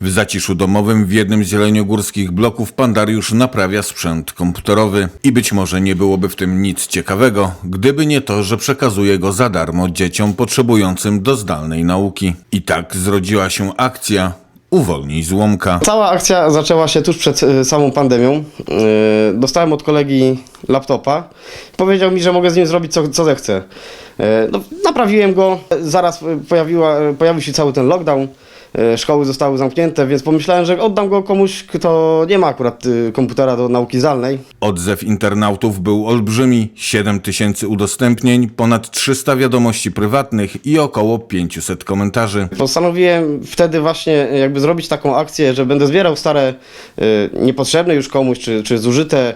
W zaciszu domowym w jednym z jeleniogórskich bloków pan Dariusz naprawia sprzęt komputerowy i być może nie byłoby w tym nic ciekawego, gdyby nie to, że przekazuje go za darmo dzieciom potrzebującym do zdalnej nauki. I tak zrodziła się akcja Uwolnij złomka. Cała akcja zaczęła się tuż przed e, samą pandemią. E, Dostałem od kolegi laptopa. Powiedział mi, że mogę z nim zrobić co, co zechcę. E, No, naprawiłem go. Zaraz e, pojawiła, e, pojawił się cały ten lockdown. E, Szkoły zostały zamknięte, więc pomyślałem, że oddam go komuś, kto nie ma akurat komputera do nauki zdalnej. Odzew internautów był olbrzymi, 7 tysięcy udostępnień, ponad 300 wiadomości prywatnych i około 500 komentarzy. Postanowiłem wtedy właśnie jakby zrobić taką akcję, że będę zbierał stare, niepotrzebne już komuś, czy, czy zużyte,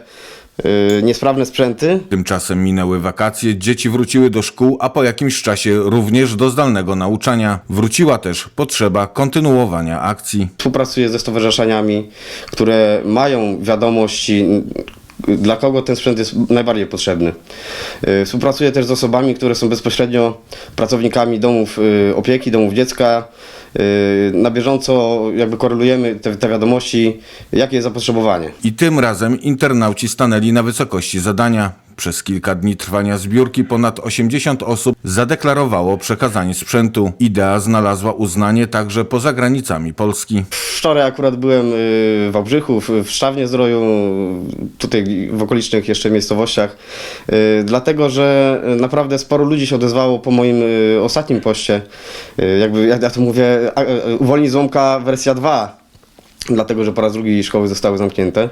niesprawne sprzęty. Tymczasem minęły wakacje, dzieci wróciły do szkół, a po jakimś czasie również do zdalnego nauczania. Wróciła też potrzeba kontynuowania akcji. Współpracuję ze stowarzyszeniami, które mają wiadomości, dla kogo ten sprzęt jest najbardziej potrzebny. Y, Współpracuję też z osobami, które są bezpośrednio pracownikami domów y, opieki, domów dziecka. Y, Na bieżąco jakby korelujemy te, te wiadomości, jakie jest zapotrzebowanie. I tym razem internauci stanęli na wysokości zadania. Przez kilka dni trwania zbiórki ponad 80 osób zadeklarowało przekazanie sprzętu. Idea znalazła uznanie także poza granicami Polski. Wczoraj akurat byłem y, w Wałbrzychu, w Szczawnie Zdroju, tutaj w okolicznych jeszcze miejscowościach, y, dlatego że naprawdę sporo ludzi się odezwało po moim y, ostatnim poście. Jakby, jak ja to mówię, uwolnij złomka wersja 2, dlatego że po raz drugi szkoły zostały zamknięte.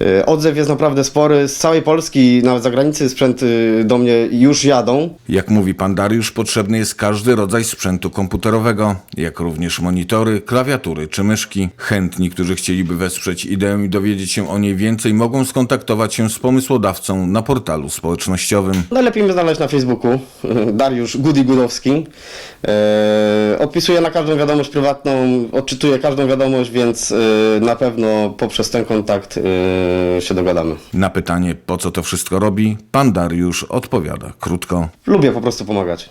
Y, Odzew jest naprawdę spory, z całej Polski, nawet zagranicy sprzęty do mnie już jadą. Jak mówi pan Dariusz, potrzebny jest każdy rodzaj sprzętu komputerowego, jak również monitory, klawiatury czy myszki. Chętni, którzy chcieliby wesprzeć ideę i dowiedzieć się o niej więcej, mogą skontaktować się z pomysłodawcą na portalu społecznościowym. Najlepiej mnie znaleźć na Facebooku, Dariusz Gudy Gudowski. Odpisuję na każdą wiadomość prywatną, odczytuję każdą wiadomość, więc e, na pewno poprzez ten kontakt e, się dogadamy. Na pytanie, po co to wszystko robi, pan Dariusz odpowiada krótko. Lubię po prostu pomagać.